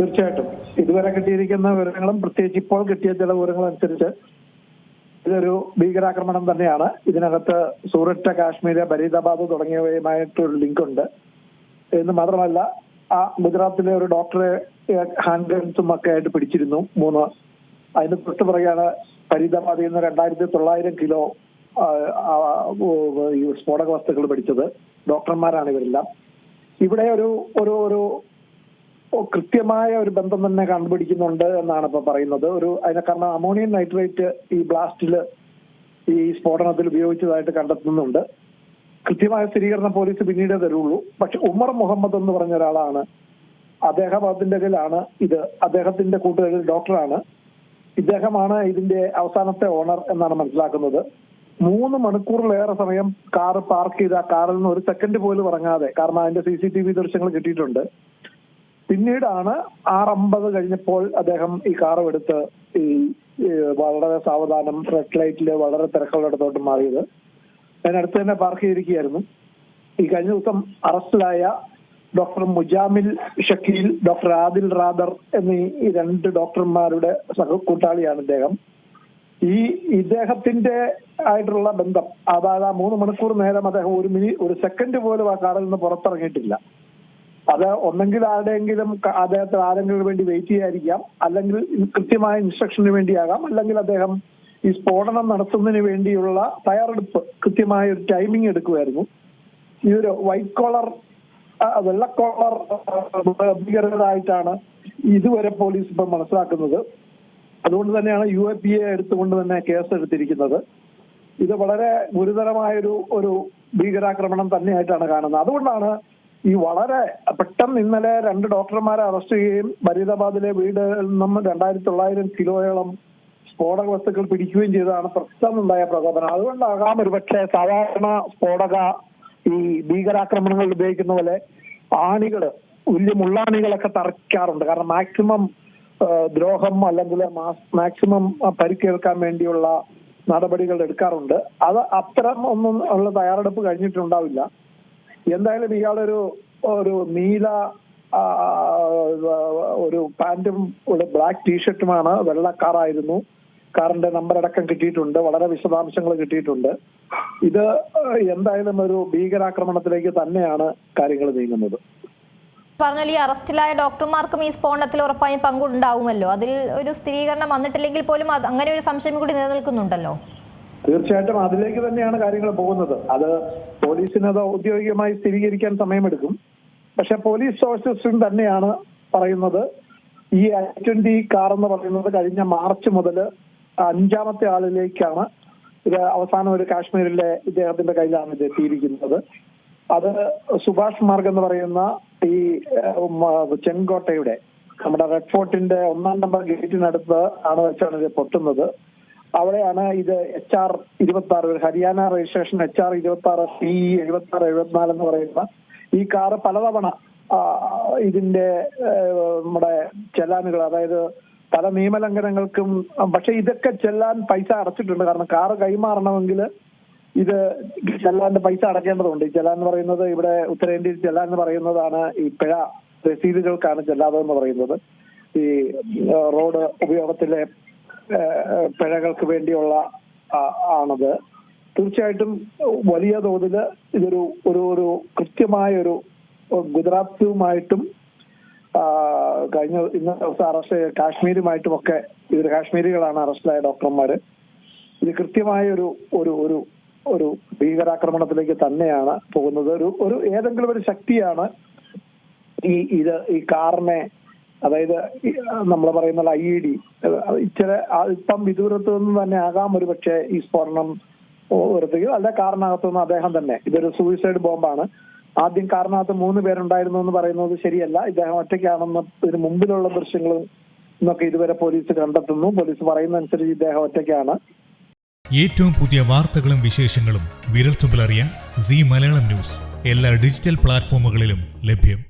തീർച്ചയായിട്ടും. ഇതുവരെ കിട്ടിയിരിക്കുന്ന വിവരങ്ങളും പ്രത്യേകിച്ച് ഇപ്പോൾ കിട്ടിയ ചില വിവരങ്ങൾ അനുസരിച്ച് ഇതൊരു ഭീകരാക്രമണം തന്നെയാണ്. ഇതിനകത്ത് സൂററ്റ് കാശ്മീര് ഫരീദാബാദ് തുടങ്ങിയവയുമായിട്ടൊരു ലിങ്ക് ഉണ്ട് എന്ന് മാത്രമല്ല ആ ഗുജറാത്തിലെ ഒരു ഡോക്ടറെ ഹാൻഡ് ഗൺസും ഒക്കെ ആയിട്ട് പിടിച്ചിരുന്നു മൂന്ന്. അതിന് തൊട്ട് പറയാണ് ഫരീദാബാദിൽ നിന്ന് രണ്ടായിരത്തി തൊള്ളായിരം കിലോ സ്ഫോടക വസ്തുക്കൾ പിടിച്ചത്. ഡോക്ടർമാരാണ് ഇവരെല്ലാം. ഇവിടെ ഒരു ഒരു ഒരു കൃത്യമായ ഒരു ബന്ധം തന്നെ കണ്ടുപിടിക്കുന്നുണ്ട് എന്നാണ് ഇപ്പൊ പറയുന്നത്. ഒരു അതിനെ കാരണം അമോണിയം നൈട്രേറ്റ് ഈ ബ്ലാസ്റ്റിൽ ഈ സ്ഫോടനത്തിൽ ഉപയോഗിച്ചതായിട്ട് കണ്ടെത്തുന്നുണ്ട്. കൃത്യമായ സ്ഥിരീകരണം പോലീസ് പിന്നീട് തരുള്ളൂ. പക്ഷെ ഉമർ മുഹമ്മദ് എന്ന് പറഞ്ഞ ഒരാളാണ്. അദ്ദേഹം അതിന്റെ കയ്യിലാണ് ഇത്. അദ്ദേഹത്തിന്റെ കൂട്ടുകാരിൽ ഡോക്ടറാണ്. ഇദ്ദേഹമാണ് ഇതിന്റെ അവസാനത്തെ ഓണർ എന്നാണ് മനസ്സിലാക്കുന്നത്. മൂന്ന് മണിക്കൂറിലേറെ സമയം കാർ പാർക്ക് ചെയ്ത കാറിൽ നിന്ന് ഒരു സെക്കൻഡ് പോലും ഇറങ്ങാതെ കാരണം അതിന്റെ സി സി ടി വി ദൃശ്യങ്ങൾ കിട്ടിയിട്ടുണ്ട്. പിന്നീടാണ് ആറമ്പത് കഴിഞ്ഞപ്പോൾ അദ്ദേഹം ഈ കാറും എടുത്ത് ഈ വളരെ സാവധാനം റെഡ് ലൈറ്റിൽ വളരെ തിരക്കുള്ളിടത്തോട്ട് മാറിയത്. അതിനടുത്ത് തന്നെ പാർക്ക് ചെയ്തിരിക്കുകയായിരുന്നു. ഈ കഴിഞ്ഞ ദിവസം അറസ്റ്റിലായ ഡോക്ടർ മുജാമിൽ ഷക്കീൽ ഡോക്ടർ ആദിൽ റാദർ എന്നീ രണ്ട് ഡോക്ടർമാരുടെ സഹകൂട്ടാളിയാണ് ഇദ്ദേഹം. ഈ ഇദ്ദേഹത്തിന്റെ ആയിട്ടുള്ള ബന്ധം അതായത് ആ മൂന്ന് മണിക്കൂർ നേരം അദ്ദേഹം ഒരു മിനി ഒരു സെക്കൻഡ് പോലും ആ കാറിൽ നിന്ന് പുറത്തിറങ്ങിയിട്ടില്ല. അത് ഒന്നെങ്കിൽ ആരുടെയെങ്കിലും അദ്ദേഹത്തിന് ആരെങ്കിലും വേണ്ടി വെയിറ്റ് ചെയ്യാതിരിക്കാം. അല്ലെങ്കിൽ കൃത്യമായ ഇൻസ്ട്രക്ഷന് വേണ്ടിയാകാം. അല്ലെങ്കിൽ അദ്ദേഹം ഈ സ്ഫോടനം നടത്തുന്നതിന് വേണ്ടിയുള്ള തയ്യാറെടുപ്പ് കൃത്യമായ ഒരു ടൈമിംഗ് എടുക്കുമായിരുന്നു. ഈ ഒരു വൈറ്റ് കോളർ വെള്ളക്കോളർ ഭീകരരായിട്ടാണ് ഇതുവരെ പോലീസ് ഇപ്പം മനസ്സിലാക്കുന്നത്. അതുകൊണ്ട് തന്നെയാണ് യു എ പി എ എടുത്തുകൊണ്ട് തന്നെ കേസ് എടുത്തിരിക്കുന്നത്. ഇത് വളരെ ഗുരുതരമായൊരു ഒരു ഭീകരാക്രമണം തന്നെയായിട്ടാണ് കാണുന്നത്. അതുകൊണ്ടാണ് ഈ വളരെ പെട്ടെന്ന് ഇന്നലെ രണ്ട് ഡോക്ടർമാരെ അറസ്റ്റ് ചെയ്യുകയും ഫരീദാബാദിലെ വീട് നിന്നും രണ്ടായിരത്തി തൊള്ളായിരം കിലോയോളം സ്ഫോടക വസ്തുക്കൾ പിടിക്കുകയും ചെയ്തതാണ് പെട്ടെന്നുണ്ടായ പ്രകോപനം. അതുകൊണ്ടാകാം ഒരു പക്ഷേ സാധാരണ സ്ഫോടക ഈ ഭീകരാക്രമണങ്ങളിൽ ഉപയോഗിക്കുന്ന പോലെ ആണികൾ വലിയ മുള്ളാണികളൊക്കെ തറയ്ക്കാറുണ്ട്. കാരണം മാക്സിമം ദ്രോഹം അല്ലെങ്കിൽ മാക്സിമം പരിക്കേൽക്കാൻ വേണ്ടിയുള്ള നടപടികൾ എടുക്കാറുണ്ട്. അത് അത്തരം ഒന്നും ഉള്ള തയ്യാറെടുപ്പ് കഴിഞ്ഞിട്ടുണ്ടാവില്ല. എന്തായാലും ഇയാളൊരു ഒരു നീല ഒരു പാന്റും ഒരു ബ്ലാക്ക് ടീഷർട്ടുമാണ് വെള്ള കാറായിരുന്നു. കാറിന്റെ നമ്പർ അടക്കം കിട്ടിയിട്ടുണ്ട്. വളരെ വിശദാംശങ്ങൾ കിട്ടിയിട്ടുണ്ട്. ഇത് എന്തായാലും ഒരു ഭീകരാക്രമണത്തിലേക്ക് തന്നെയാണ് കാര്യങ്ങൾ നീങ്ങുന്നത്. പറഞ്ഞാൽ ഈ അറസ്റ്റിലായ ഡോക്ടർമാർക്കും ഈ സ്ഫോടനത്തിൽ ഉറപ്പായും പങ്കുണ്ടാവുമല്ലോ. അതിൽ ഒരു സ്ഥിരീകരണം വന്നിട്ടില്ലെങ്കിൽ പോലും അങ്ങനെ ഒരു സംശയം കൂടി നിലനിൽക്കുന്നുണ്ടല്ലോ. തീർച്ചയായിട്ടും അതിലേക്ക് തന്നെയാണ് കാര്യങ്ങൾ പോകുന്നത്. അത് പോലീസിന് അത് ഔദ്യോഗികമായി സ്ഥിരീകരിക്കാൻ സമയമെടുക്കും. പക്ഷെ പോലീസ് സോഴ്സസും തന്നെയാണ് പറയുന്നത്. ഈ ഐ ട്വന്റി കാർ എന്ന് പറയുന്നത് കഴിഞ്ഞ മാർച്ച് മുതൽ അഞ്ചാമത്തെ ആളിലേക്കാണ് ഇത് അവസാനം ഒരു കാശ്മീരിലെ ഇദ്ദേഹത്തിന്റെ കയ്യിലാണ് ഇത് എത്തിയിരിക്കുന്നത്. അത് സുഭാഷ് മാർഗ് എന്ന് പറയുന്ന ഈ ചെങ്കോട്ടയുടെ നമ്മുടെ റെഡ് ഫോർട്ടിന്റെ ഒന്നാം നമ്പർ ഗേറ്റിനടുത്ത് ആണ് വെച്ചാണ് ഇത് പൊട്ടുന്നത്. അവിടെയാണ് ഇത് എച്ച് ആർ ഇരുപത്തി ആറ് ഹരിയാന രജിസ്ട്രേഷൻ എച്ച് ആർ ഇരുപത്തി ആറ് സി എഴുപത്തി ആറ് എഴുപത്തിനാല് എന്ന് പറയുന്ന ഈ കാറ് പലതവണ ഇതിന്റെ നമ്മുടെ ചെല്ലാനുകൾ അതായത് പല നിയമലംഘനങ്ങൾക്കും പക്ഷെ ഇതൊക്കെ ചെല്ലാൻ പൈസ അടച്ചിട്ടുണ്ട്. കാരണം കാറ് കൈമാറണമെങ്കിൽ ഇത് ചെല്ലാന്റെ പൈസ അടക്കേണ്ടതുണ്ട്. ഈ ചെല്ലാൻ എന്ന് പറയുന്നത് ഇവിടെ ഉത്തരേന്ത്യയിൽ ചെല്ലാൻ എന്ന് പറയുന്നതാണ് ഈ പിഴ രസീതുകൾക്കാണ് ചെല്ലാതെ എന്ന് പറയുന്നത്. ഈ റോഡ് ഉപയോഗത്തിലെ പിഴകൾക്ക് വേണ്ടിയുള്ള ആണത്. തീർച്ചയായിട്ടും വലിയ തോതിൽ ഇതൊരു ഒരു ഒരു കൃത്യമായ ഒരു ഗുജറാത്തുമായിട്ടും കഴിഞ്ഞ ഇന്ന ദിവസം അറസ്റ്റ് കാശ്മീരുമായിട്ടും ഒക്കെ ഇവർ കാശ്മീരികളാണ് അറസ്റ്റിലായ ഡോക്ടർമാര്. ഇത് കൃത്യമായ ഒരു ഒരു ഒരു ഒരു ഭീകരാക്രമണത്തിലേക്ക് തന്നെയാണ് പോകുന്നത്. ഒരു ഒരു ഏതെങ്കിലും ഒരു ശക്തിയാണ് ഈ ഇത് ഈ കാറിനെ അതായത് നമ്മൾ പറയുന്ന ഐ ഇ ഡി ഇച്ചിരി അല്പം വിദൂരത്തു നിന്ന് തന്നെ ആകാം ഒരു പക്ഷേ ഈ സ്ഫോടനം ഉയർത്തുകയോ അല്ല കാറിനകത്തു നിന്ന് അദ്ദേഹം തന്നെ. ഇതൊരു സൂയിസൈഡ് ബോംബാണ് ആദ്യം കാറിനകത്ത് മൂന്ന് പേരുണ്ടായിരുന്നു എന്ന് പറയുന്നത് ശരിയല്ല. ഇദ്ദേഹം ഒറ്റയ്ക്കാണെന്ന് ഇതിന് മുമ്പിലുള്ള ദൃശ്യങ്ങൾ എന്നൊക്കെ ഇതുവരെ പോലീസ് കണ്ടെത്തുന്നു. പോലീസ് പറയുന്ന അനുസരിച്ച് ഇദ്ദേഹം ഒറ്റയ്ക്കാണ്. ഏറ്റവും പുതിയ വാർത്തകളും വിശേഷങ്ങളും വിരൽത്തുമ്പിലറിയാൻ സി മലയാളം ന്യൂസ്. എല്ലാ ഡിജിറ്റൽ പ്ലാറ്റ്ഫോമുകളിലും ലഭ്യം.